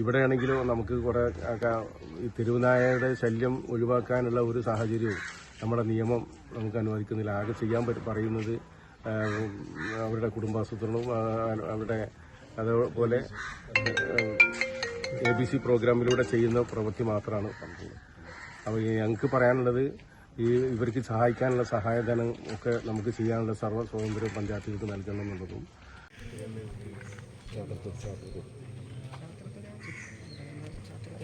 ഇവിടെയാണെങ്കിലും നമുക്ക് കുറെ തെരുവുനായയുടെ ശല്യം ഒഴിവാക്കാനുള്ള ഒരു സാഹചര്യവും നമ്മുടെ നിയമം നമുക്ക് അനുവദിക്കുന്നില്ല. ആകെ ചെയ്യാൻ പറയുന്നത് അവരുടെ കുടുംബാസൂത്രണവും അവരുടെ അതുപോലെ എ ബി സി പ്രോഗ്രാമിലൂടെ ചെയ്യുന്ന പ്രവൃത്തി മാത്രമാണ് അപ്പോൾ ഞങ്ങൾക്ക് പറയാനുള്ളത് ഈ ഇവർക്ക് സഹായിക്കാനുള്ള സഹായധനം ഒക്കെ നമുക്ക് ചെയ്യാനുള്ള സർവ സ്വാതന്ത്ര്യം പഞ്ചായത്തുകൾക്ക് നൽകണം എന്നുള്ളതും.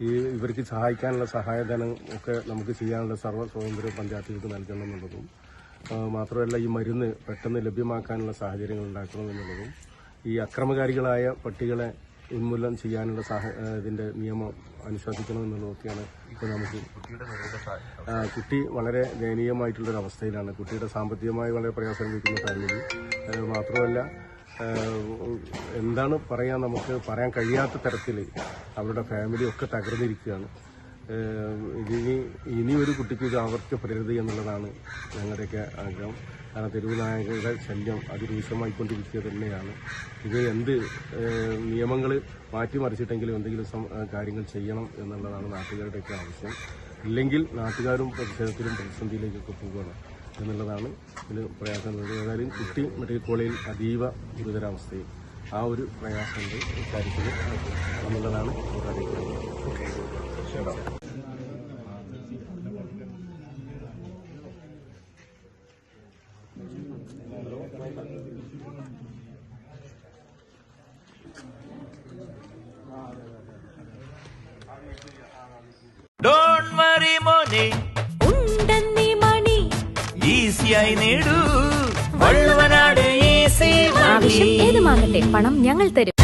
ഈ ഇവർക്ക് സഹായിക്കാനുള്ള സഹായധനം ഒക്കെ നമുക്ക് ചെയ്യാനുള്ള സർവ സ്വാതന്ത്ര്യം പഞ്ചായത്തുകൾക്ക് നൽകണം എന്നുള്ളതും മാത്രമല്ല ഈ മരുന്ന് പെട്ടെന്ന് ലഭ്യമാക്കാനുള്ള സാഹചര്യങ്ങൾ ഉണ്ടാക്കണം എന്നുള്ളതും ഈ അക്രമകാരികളായ പട്ടികളെ ഉന്മൂലനം ചെയ്യാനുള്ള സാഹ ഇതിന്റെ നിയമം അനുശാസിക്കണം എന്നുള്ളതൊക്കെയാണ് ഇപ്പോൾ നമുക്ക് കുട്ടി വളരെ ദയനീയമായിട്ടുള്ളൊരു അവസ്ഥയിലാണ്. കുട്ടിയുടെ സാമ്പത്തികമായി വളരെ പ്രയാസം അനുഭവിക്കുന്ന ഫാമിലി മാത്രമല്ല എന്താണ് പറയാൻ നമുക്ക് പറയാൻ കഴിയാത്ത തരത്തിൽ അവരുടെ ഫാമിലി ഒക്കെ തകർന്നിരിക്കുകയാണ്. ഇനി ഇനി ഒരു കുട്ടിക്ക് ഇത് ആവർത്തിക്കപ്പെടരുത് എന്നുള്ളതാണ് ഞങ്ങളുടെയൊക്കെ ആഗ്രഹം. കാരണം തെരുവുനായകരുടെ ശല്യം അതിരൂക്ഷമായിക്കൊണ്ടിരിക്കുക തന്നെയാണ്. ഇത് എന്ത് നിയമങ്ങൾ മാറ്റിമറിച്ചിട്ടെങ്കിലും എന്തെങ്കിലും കാര്യങ്ങൾ ചെയ്യണം എന്നുള്ളതാണ് നാട്ടുകാരുടെയൊക്കെ ആവശ്യം. ഇല്ലെങ്കിൽ നാട്ടുകാരും പ്രതിഷേധത്തിലും പ്രതിസന്ധിയിലേക്കൊക്കെ പോവുകയാണ് എന്നുള്ളതാണ് ഇതിന് പ്രയാസം. ഏതായാലും കുട്ടി മെഡിക്കൽ കോളേജിൽ അതീവ ഗുരുതരാവസ്ഥയിൽ. ആ ഒരു പ്രയാസമുണ്ട്. ഇക്കാര്യത്തിൽ എന്നുള്ളതാണ് നമുക്ക് ശരി ഡോണ്ട് വറി മോനെ. ഉണ്ടെന്നീ മണി. ഈസിയായി നേടൂ. വള്ളുവനാട് ഈസി ആവശ്യം വാങ്ങട്ടെ. പണം ഞങ്ങൾ തരും.